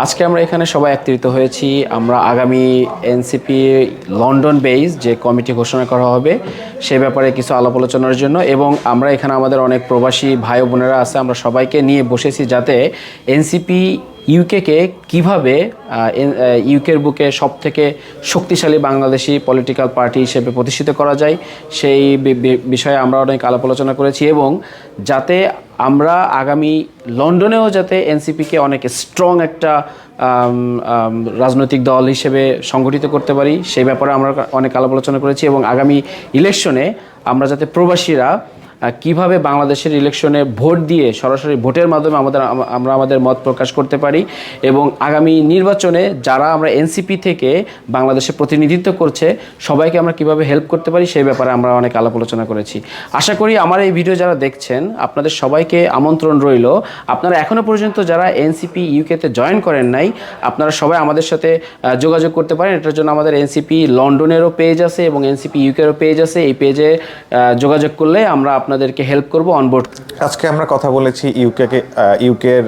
আজকে আমরা এখানে সবাই একত্রিত হয়েছি। আমরা আগামী এনসিপি লন্ডন বেইস যে কমিটি ঘোষণা করা হবে, সে ব্যাপারে কিছু আলাপ আলোচনার জন্য এবং আমরা এখানে আমাদের অনেক প্রবাসী ভাই বোনেরা আছে, আমরা সবাইকে নিয়ে বসেছি যাতে এনসিপি ইউকেকে কীভাবে ইউকের বুকে সব থেকে শক্তিশালী বাংলাদেশি পলিটিক্যাল পার্টি হিসেবে প্রতিষ্ঠিত করা যায়, সেই বিষয়ে আমরা অনেক আলাপ আলোচনা করেছি এবং যাতে আমরা আগামী লন্ডনেও যাতে এনসিপিকে অনেক স্ট্রং একটা রাজনৈতিক দল হিসেবে সংগঠিত করতে পারি, সেই ব্যাপারে আমরা অনেক আলাপ আলোচনা করেছি এবং আগামী ইলেকশনে আমরা যাতে প্রবাসীরা কীভাবে বাংলাদেশের ইলেকশনে ভোট দিয়ে সরাসরি ভোটের মাধ্যমে আমাদের, আমরা আমাদের মত প্রকাশ করতে পারি এবং আগামী নির্বাচনে যারা আমরা এনসিপি থেকে বাংলাদেশে প্রতিনিধিত্ব করছে, সবাইকে আমরা কীভাবে হেল্প করতে পারি সেই ব্যাপারে আমরা অনেক আলাপ আলোচনা করেছি। আশা করি আমার এই ভিডিও যারা দেখছেন, আপনাদের সবাইকে আমন্ত্রণ রইল। আপনারা এখনও পর্যন্ত যারা এনসিপি ইউকেতে জয়েন করেন নাই, আপনারা সবাই আমাদের সাথে যোগাযোগ করতে পারেন। এটার জন্য আমাদের এনসিপি লন্ডনেরও পেজ আছে এবং এনসিপি ইউকেরও পেজ আছে। এই পেজে যোগাযোগ করলে আমরা আপনাদেরকে হেল্প করব অনবোর্ড আজকে আমরা কথা বলেছি ইউকেকে ইউকের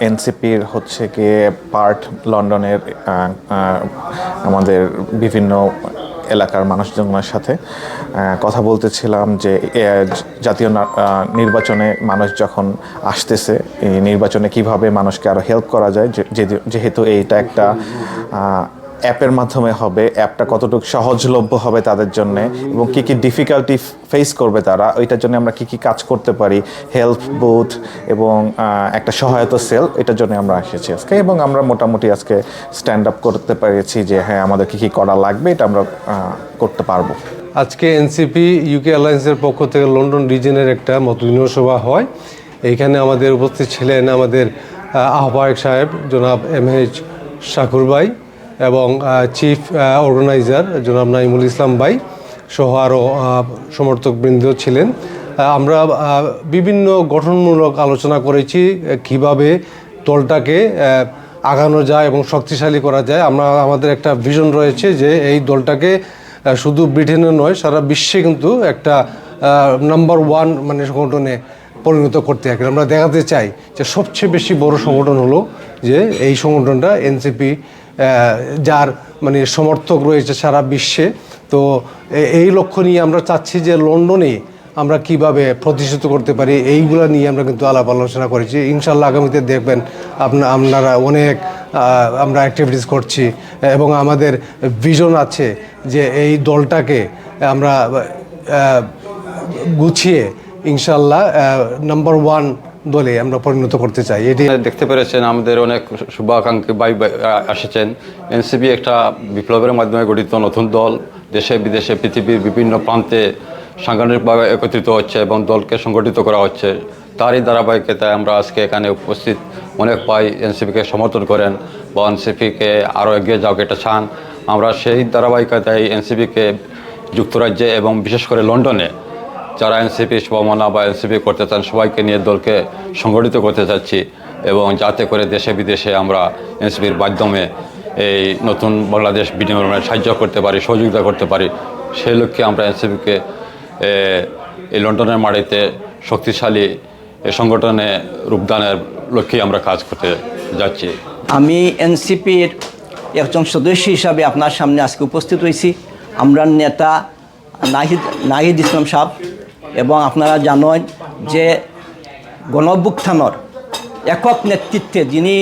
এনসিপির হচ্ছে গিয়ে পার্ট লন্ডনের আমাদের বিভিন্ন এলাকার মানুষজনের সাথে কথা বলতেছিলাম যে জাতীয় নির্বাচনে মানুষ যখন আসতেছে, এই নির্বাচনে কীভাবে মানুষকে আরও হেল্প করা যায় যেহেতু এইটা একটা অ্যাপের মাধ্যমে হবে অ্যাপটা কতটুকু সহজলভ্য হবে তাদের জন্য এবং কি কি ডিফিকাল্টি ফেস করবে তারা ওইটার জন্য আমরা কি কি কাজ করতে পারি হেল্প বুথ এবং একটা সহায়তা সেল এটার জন্য আমরা এসেছি আজকে এবং আমরা মোটামুটি আজকে স্ট্যান্ড আপ করতে পেরেছি যে হ্যাঁ আমাদের কি কি করা লাগবে এটা আমরা করতে পারব। আজকে এনসিপি ইউকে অ্যালায়েন্সের পক্ষ থেকে লন্ডন রিজনের একটা মতবিনিময় সভা হয়। এইখানে আমাদের উপস্থিত ছিলেন আমাদের আহ, আহ্বায়ক সাহেব জনাব এম এইচ শাকুর ভাই। এবং চিফ অর্গানাইজার জনাব নাইমুল ইসলাম ভাই সহ আরও সমর্থকবৃন্দ ছিলেন। আমরা বিভিন্ন গঠনমূলক আলোচনা করেছি কীভাবে দলটাকে আগানো যায় এবং শক্তিশালী করা যায়। আমরা, আমাদের একটা ভিশন রয়েছে যে এই দলটাকে শুধু ব্রিটেনে নয়, সারা বিশ্বে কিন্তু একটা নাম্বার ওয়ান মানে সংগঠনে পরিণত করতে হবে আমরা দেখাতে চাই যে সবচেয়ে বেশি বড় সংগঠন হলো যে এই সংগঠনটা এনসিপি যার মানে সমর্থক রয়েছে সারা বিশ্বে। তো এই লক্ষ্য নিয়ে আমরা চাচ্ছি যে লন্ডনে আমরা কীভাবে প্রতিষ্ঠিত করতে পারি, এইগুলো নিয়ে আমরা কিন্তু আলাপ আলোচনা করেছি। ইনশাল্লাহ আগামীতে দেখবেন আপনা, আপনারা অনেক আমরা অ্যাক্টিভিটিস করছি। এবং আমাদের ভিজন আছে যে এই দলটাকে আমরা গুছিয়ে ইনশাল্লাহ নাম্বার ওয়ান দলে আমরা পরিণত করতে চাই। এটি দেখতে পেরেছেন, আমাদের অনেক শুভাকাঙ্ক্ষী ভাই এসেছেন। এনসিপি একটা বিপ্লবের মাধ্যমে গঠিত নতুন দল। দেশে, বিদেশে, পৃথিবীর বিভিন্ন প্রান্তে সাংগঠনিকভাবে একত্রিত হচ্ছে এবং দলকে সংগঠিত করা হচ্ছে। তারই ধারাবাহিকতায় আমরা আজকে এখানে উপস্থিত অনেক ভাই এনসিপিকে সমর্থন করেন বা এনসিপিকে আরও এগিয়ে যাওয়াকে এটা চান। আমরা সেই ধারাবাহিকতায় এনসিপিকে যুক্তরাজ্যে এবং বিশেষ করে লন্ডনে যারা এনসিপি শুভমনা বা এনসিপি করতে চান, সবাইকে নিয়ে দলকে সংগঠিত করতে চাচ্ছি এবং যাতে করে দেশে বিদেশে আমরা এনসিপির মাধ্যমে এই নতুন বাংলাদেশ বিনিময়ে সাহায্য করতে পারি, সহযোগিতা করতে পারি, সেই লক্ষ্যে আমরা এনসিপিকে এই লন্ডনের মাটিতে শক্তিশালী সংগঠনে রূপদানের লক্ষ্যে আমরা কাজ করতে যাচ্ছি। আমি এনসিপির একজন সদস্য হিসাবে আপনার সামনে আজকে উপস্থিত হয়েছি। আমরা নেতা নাহিদ নাহিদ ইসলাম সাহ এবং আপনারা জানেন যে গণভ্যুত্থানর একক নেতৃত্বে যিনি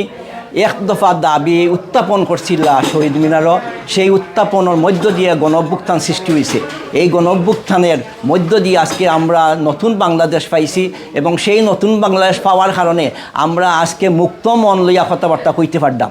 এক দফা দাবি উত্থাপন করছিল শহীদ মিনারও, সেই উত্থাপনের মধ্য দিয়ে গণভ্যুত্থান সৃষ্টি হয়েছে এই গণভ্যুত্থানের মধ্য দিয়ে আজকে আমরা নতুন বাংলাদেশ পাইছি এবং সেই নতুন বাংলাদেশ পাওয়ার কারণে আমরা আজকে মুক্ত মন লইয়া কথাবার্তা কইতে পারতাম